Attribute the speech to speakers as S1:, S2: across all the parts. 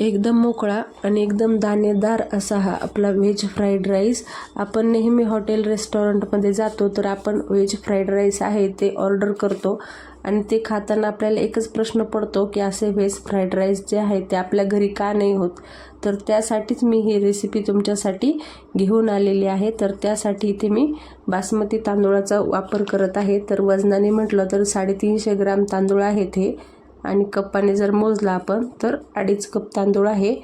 S1: एकदम मोकळा आणि एकदम दाणेदार असा हा आपला व्हेज फ्राईड राईस आपण नेहमी हॉटेल रेस्टॉरंटमध्ये जातो तर आपण व्हेज फ्राईड राईस आहे ते ऑर्डर करतो. आणि ते खाताना आपल्याला एकच प्रश्न पडतो की असे व्हेज फ्राईड राईस जे आहे ते आपल्या घरी का नाही होत? तर त्यासाठीच मी ही रेसिपी तुमच्यासाठी घेऊन आलेली आहे. तर त्यासाठी इथे मी बासमती तांदूळाचा वापर करत आहे. तर वजनाने म्हटलं तर साडेतीनशे ग्राम तांदूळ आहेत हे. आणि कप्पाने जर मोजला आपण तर अडीच कप तांदूळ आहे.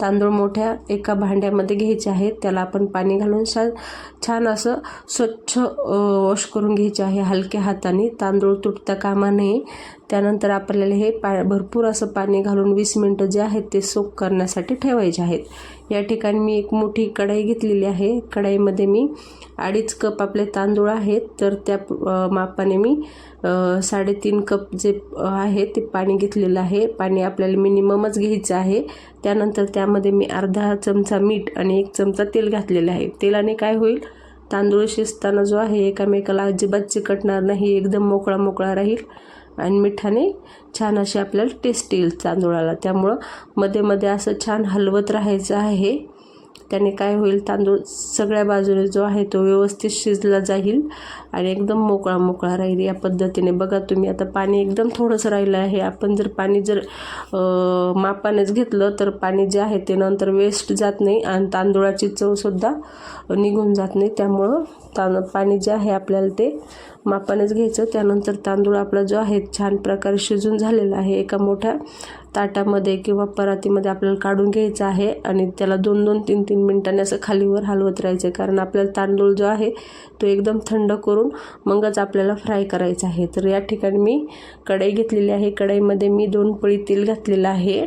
S1: तांदूळ मोठ्या एका भांड्यामध्ये घ्यायचे आहेत. त्याला आपण पाणी घालून छान छान असं स्वच्छ वॉश करून घ्यायचे आहे हलक्या हाताने. तांदूळ तुटता कामा नये. त्यानंतर आपल्याला हे पा भरपूर असं पाणी घालून वीस मिनटं जे आहेत ते सोक करण्यासाठी ठेवायचे आहेत. या ठिकाणी मी एक मोठी कढाई घेतलेली आहे. कढाईमध्ये मी अडीच कप आपले तांदूळ आहेत. तर त्या मापाने मी साडेतीन कप जे आहे ते पाणी घेतलेलं आहे. पाणी आपल्याला मिनिममच घ्यायचं आहे. त्यानंतर त्यामध्ये मी अर्धा चमचा मीठ आणि एक चमचा तेल घातलेलं आहे. तेलाने काय होईल? तांदूळ शिजताना जो आहे एकामेकाला अजिबात चिकटणार नाही. एकदम मोकळा मोकळा राहील. आणि मिठाने छान अशी आपल्याला टेस्ट येईल तांदूळाला. त्यामुळं मध्ये मध्ये असं छान हलवत राहायचं आहे. त्याने काय होईल तांदूळ सगळ्या बाजूने जो आहे तो व्यवस्थित शिजला जाईल आणि एकदम मोकळा मोकळा राहील या पद्धतीने. बघा तुम्ही आता पाणी एकदम थोडंसं राहिलं आहे. आपण जर पाणी जर मापानेच घेतलं तर पाणी जे आहे ते नंतर वेस्ट जात नाही आणि तांदूळाची चवसुद्धा निघून जात नाही. त्यामुळं तांद पाणी जे आहे आपल्याला ते मापानेच घ्यायचं. त्यानंतर तांदूळ आपला जो आहे छान प्रकारे शिजून झालेला आहे. एका मोठ्या ताटामध्ये किंवा परातीमध्ये आपल्याला काढून घ्यायचं आहे आणि त्याला दोन दोन तीन तीन मिनटांनी असं खालीवर हलवत राहायचं आहे. कारण आपल्याला तांदूळ जो आहे तो एकदम थंड करून मगच आपल्याला फ्राय करायचा आहे. तर या ठिकाणी मी कढई घेतलेली आहे. कढईमध्ये मी दोन पळी तेल घातलेलं आहे.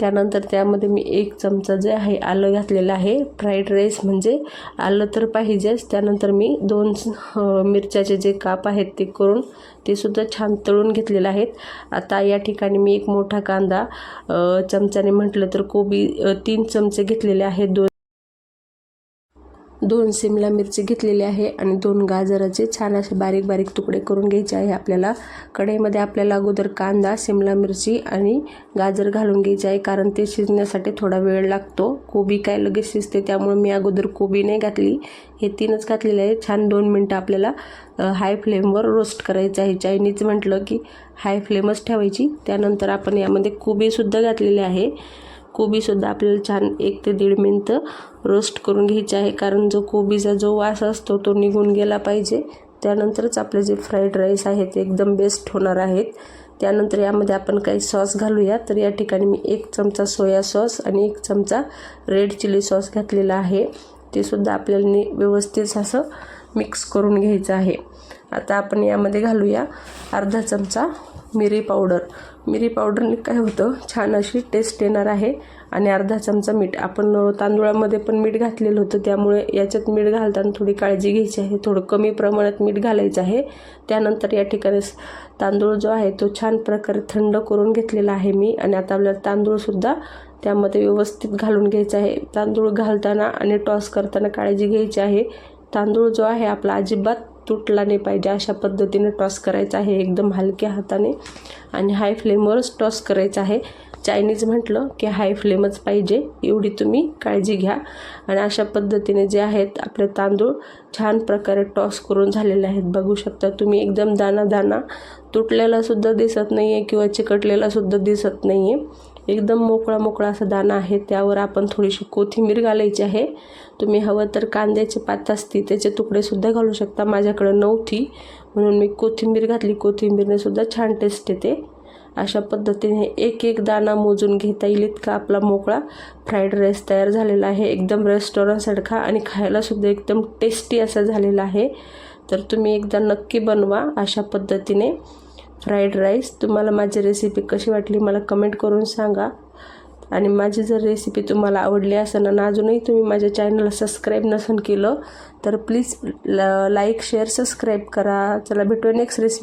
S1: त्यानंतर त्यामध्ये मी एक चमचा जे आहे आलं घातलेलं आहे. फ्राईड राईस म्हणजे आलं तर पाहिजेच. त्यानंतर मी दोन मिरच्याचे जे काप आहेत ते करून ते सुद्धा छान तळून घेतलेले आहेत. आता या ठिकाणी मी एक मोठा कांदा चमच्याने म्हटलं तर कोबी तीन चमचे घेतलेले आहेत. दोन दोन सिमला मिरची घेतलेली आहे आणि दोन गाजराचे छान असे बारीक बारीक तुकडे करून घ्यायचे आहे आपल्याला. कढईमध्ये आपल्याला अगोदर कांदा सिमला मिरची आणि गाजर घालून घ्यायचे आहे कारण ते शिजण्यासाठी थोडा वेळ लागतो. कोबी काय लगेच शिजते त्यामुळे मी अगोदर कोबी नाही घातली. हे तीनच घातलेले आहे. छान दोन मिनटं आपल्याला हाय फ्लेमवर रोस्ट करायचं आहे. चायनीज म्हटलं की हाय फ्लेमच ठेवायची. त्यानंतर आपण यामध्ये कोबीसुद्धा घातलेले आहे. कोबीसुद्धा आपल्याला छान एक ते दीड मिनटं रोस्ट करून घ्यायचे आहे. कारण जो कोबीचा जो वास असतो तो निघून गेला पाहिजे. त्यानंतरच आपले जे फ्राईड राईस आहे ते एकदम बेस्ट होणार आहेत. त्यानंतर यामध्ये आपण काही सॉस घालूया. तर या ठिकाणी मी एक चमचा सोया सॉस आणि एक चमचा रेड चिली सॉस घातलेला आहे. ते सुद्धा आपल्याला व्यवस्थित असं मिक्स करून घ्यायचं आहे. आता आपण यामध्ये घालूया अर्धा चमचा मिरी पावडर. मिरी पावडरने काय होतं? छान अशी टेस्ट येणार आहे आणि अर्धा चमचा मीठ. आपण तांदूळामध्ये पण मीठ घातलेलं होतं त्यामुळे याच्यात मीठ घालताना थोडी काळजी घ्यायची आहे. थोडं कमी प्रमाणात मीठ घालायचं आहे. त्यानंतर या ठिकाणी तांदूळ जो आहे तो छान प्रकारे थंड करून घेतलेला आहे मी आणि आता आपल्याला तांदूळसुद्धा त्यामध्ये व्यवस्थित घालून घ्यायचं आहे. तांदूळ घालताना आणि टॉस करताना काळजी घ्यायची आहे. तांदूळ जो आहे आपला अजिबात तुटला नाही पाहिजे. अशा पद्धतीने टॉस करायचा आहे एकदम हलक्या हाताने. आणि हाय फ्लेमवरच टॉस करायचा आहे. चायनीज म्हटलं की हाय फ्लेमच पाहिजे. एवढी तुम्ही काळजी घ्या. आणि अशा पद्धतीने जे आहेत आपले तांदूळ छान प्रकारे टॉस करून झालेले आहेत. बघू शकता तुम्ही एकदम दाना दाना तुटलेलासुद्धा दिसत नाही आहे किंवा चिकटलेलासुद्धा दिसत नाही आहे एकदम मोकळा मोकळा असा दाणा आहे त्यावर आपण थोडीशी कोथिंबीर घालायची आहे. तुम्ही हवं तर कांद्याचे पात असती त्याचे तुकडेसुद्धा घालू शकता. माझ्याकडं नव्हती म्हणून मी कोथिंबीर घातली. कोथिंबीरने सुद्धा छान टेस्ट येते. अशा पद्धतीने एक एक दाणा मोजून घेता येईल इतका आपला मोकळा फ्राईड राईस तयार झालेला आहे. एकदम रेस्टॉरंटसारखा आणि खायलासुद्धा एकदम टेस्टी असा झालेला आहे. तर तुम्ही एकदा नक्की बनवा अशा पद्धतीने. फ्राईड राईस तुम्हाला माझी रेसिपी कशी वाटली मला कमेंट करून सांगा. आणि माझी जर रेसिपी तुम्हाला आवडली असेल आणि अजूनही तुम्ही माझ्या चॅनलला सबस्क्राईब नसेल केलं तर प्लीज लाईक शेअर सबस्क्राईब करा. चला भेटूया नेक्स्ट रेसिपी